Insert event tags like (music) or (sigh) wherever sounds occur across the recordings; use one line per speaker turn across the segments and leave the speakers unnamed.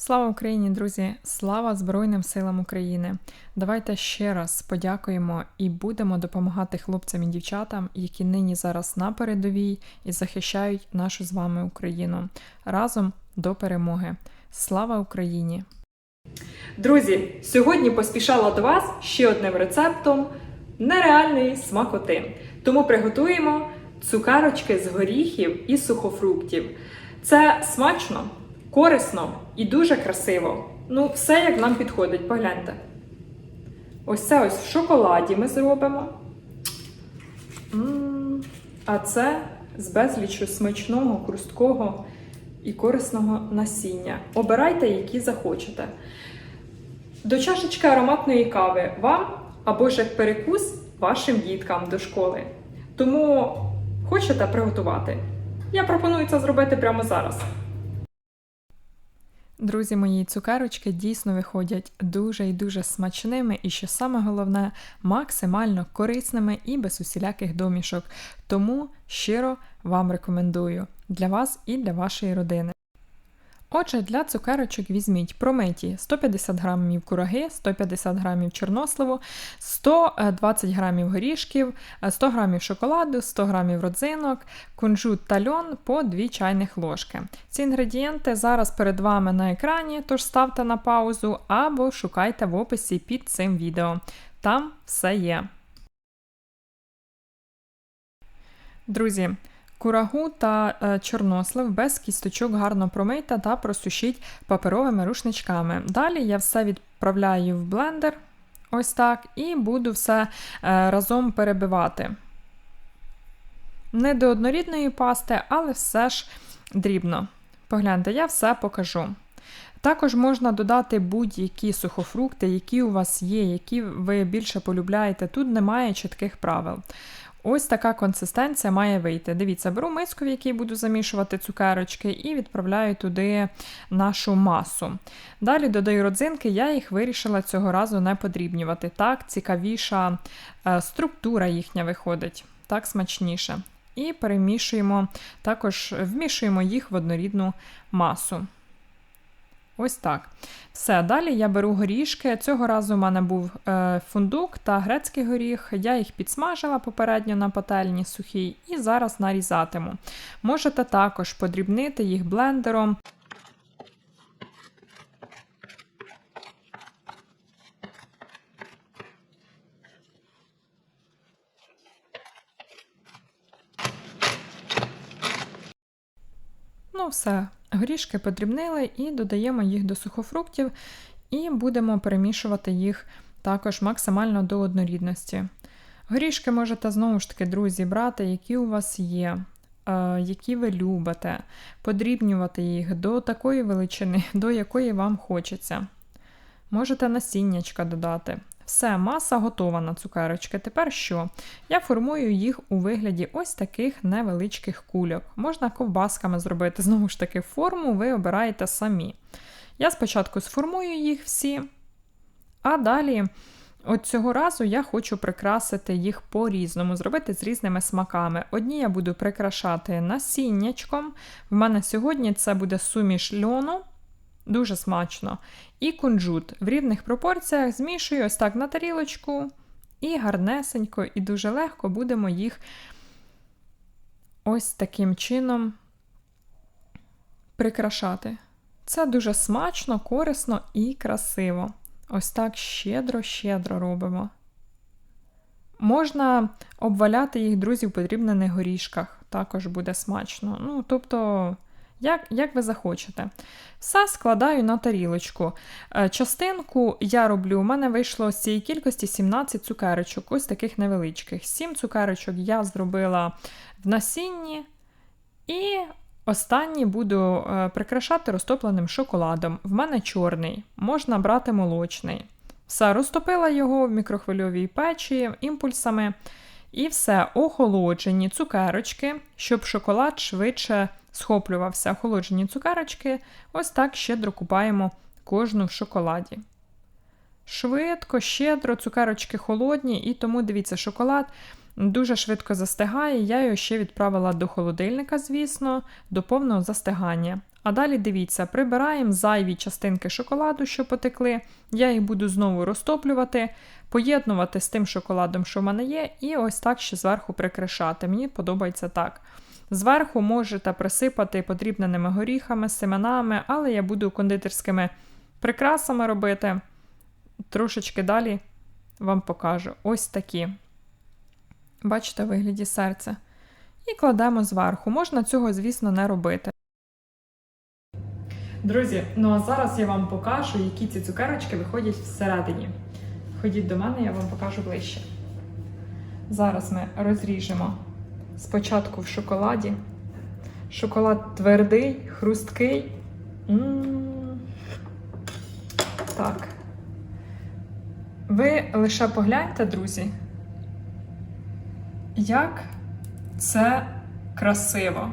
Слава Україні, друзі! Слава Збройним силам України! Давайте ще раз подякуємо і будемо допомагати хлопцям і дівчатам, які нині зараз на передовій і захищають нашу з вами Україну разом до перемоги. Слава Україні!
Друзі, сьогодні поспішала до вас ще одним рецептом нереальної смакоти. Тому приготуємо цукерочки з горіхів і сухофруктів. Це смачно, корисно і дуже красиво. Ну, все як нам підходить, погляньте. Ось це ось в шоколаді ми зробимо. А це з безлічу смачного, хрусткого і корисного насіння. Обирайте, які захочете. До чашечки ароматної кави вам або ж як перекус вашим діткам до школи. Тому хочете приготувати? Я пропоную це зробити прямо зараз.
Друзі мої, цукерочки дійсно виходять дуже і дуже смачними, і що саме головне, максимально корисними і без усіляких домішок. Тому щиро вам рекомендую для вас і для вашої родини. Отже, для цукерочок візьміть промиті 150 грамів кураги, 150 грамів чорносливу, 120 грамів горішків, 100 грамів шоколаду, 100 грамів родзинок, кунжут та льон по 2 чайних ложки. Ці інгредієнти зараз перед вами на екрані, тож ставте на паузу або шукайте в описі під цим відео. Там все є. Друзі, Курагу та е, чорнослив без кісточок гарно промийте та просушіть паперовими рушничками. Далі я все відправляю в блендер, ось так, і буду все е, разом перебивати. Не до однорідної пасти, але все ж дрібно. Погляньте, я все покажу. Також можна додати будь-які сухофрукти, які у вас є, які ви більше полюбляєте. Тут немає чітких правил. Ось така консистенція має вийти. Дивіться, беру миску, в якій буду замішувати цукерочки, і відправляю туди нашу масу. Далі додаю родзинки, я їх вирішила цього разу не подрібнювати. Так, цікавіша е, структура їхня виходить, так смачніше. І перемішуємо, також вмішуємо їх в однорідну масу. Ось так. Все, далі я беру горішки. Цього разу у мене був е, фундук та грецький горіх. Я їх підсмажила попередньо на пательні сухій і зараз нарізатиму. Можете також подрібнити їх блендером. Ну, все, горішки подрібнили і додаємо їх до сухофруктів, і будемо перемішувати їх також максимально до однорідності. Горішки можете знову ж таки, друзі, брати, які у вас є, е, які ви любите, подрібнювати їх до такої величини, (laughs) до якої вам хочеться. Можете насіннячка додати. Все, маса готова на цукерочки. Тепер що? Я формую їх у вигляді ось таких невеличких кульок. Можна ковбасками зробити, знову ж таки, форму ви обираєте самі. Я спочатку сформую їх всі, а далі. От цього разу я хочу прикрасити їх по-різному, зробити з різними смаками. Одні я буду прикрашати насіннячком. В мене сьогодні це буде суміш льону, дуже смачно. І кунжут в рівних пропорціях змішую ось так на тарілочку, і гарнесенько, і дуже легко будемо їх ось таким чином прикрашати. Це дуже смачно, корисно і красиво. Ось так щедро-щедро робимо. Можна обваляти їх, друзі, в подрібнених горішках, також буде смачно. Ну, тобто, як як ви захочете. Все складаю на тарілочку. Е, частинку я роблю, у мене вийшло з цієї кількості 17 цукерочок, ось таких невеличких. 7 цукерочок я зробила в насінні. І останні буду е, прикрашати розтопленим шоколадом. В мене чорний, можна брати молочний. Все, розтопила його в мікрохвильовій печі імпульсами. І все, охолоджені цукерочки, щоб шоколад швидше схоплювався. Охолоджені цукерочки, ось так щедро купаємо кожну в шоколаді. Швидко, щедро, цукерочки холодні, і тому дивіться, шоколад Дуже швидко застигає, я його ще відправила до холодильника, звісно, до повного застигання. А далі дивіться, прибираємо зайві частинки шоколаду, що потекли. Я їх буду знову розтоплювати, поєднувати з тим шоколадом, що в мене є, і ось так ще зверху прикрашати. Мені подобається так. Зверху можете присипати подрібненими горіхами, семенами, але я буду кондитерськими прикрасами робити. Трошечки далі вам покажу. Ось такі. Бачите, вигляді серця. І кладемо зверху. Можна цього, звісно, не робити. Друзі, ну а зараз я вам покажу, які ці цукерочки виходять всередині. Ходіть до мене, я вам покажу ближче. Зараз ми розріжемо спочатку в шоколаді. Шоколад твердий, хрусткий. Так. Ви лише погляньте, друзі, як це красиво.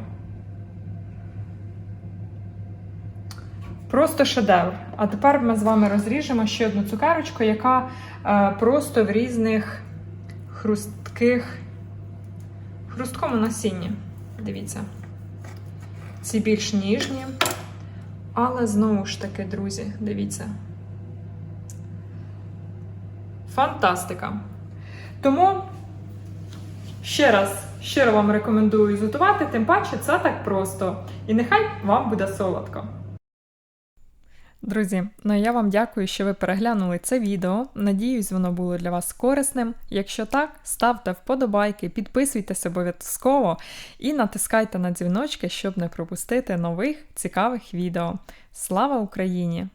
Просто шедевр. А тепер ми з вами розріжемо ще одну цукерочку, яка е, просто в різних хрустких, хрусткому насінні. Дивіться. Ці більш ніжні. Але знову ж таки, друзі, дивіться. Фантастика. Тому ще раз щиро вам рекомендую зготувати, тим паче це так просто. І нехай вам буде солодко. Друзі, ну я вам дякую, що ви переглянули це відео. Надіюсь, воно було для вас корисним. Якщо так, ставте вподобайки, підписуйтесь обов'язково і натискайте на дзвіночки, щоб не пропустити нових цікавих відео. Слава Україні!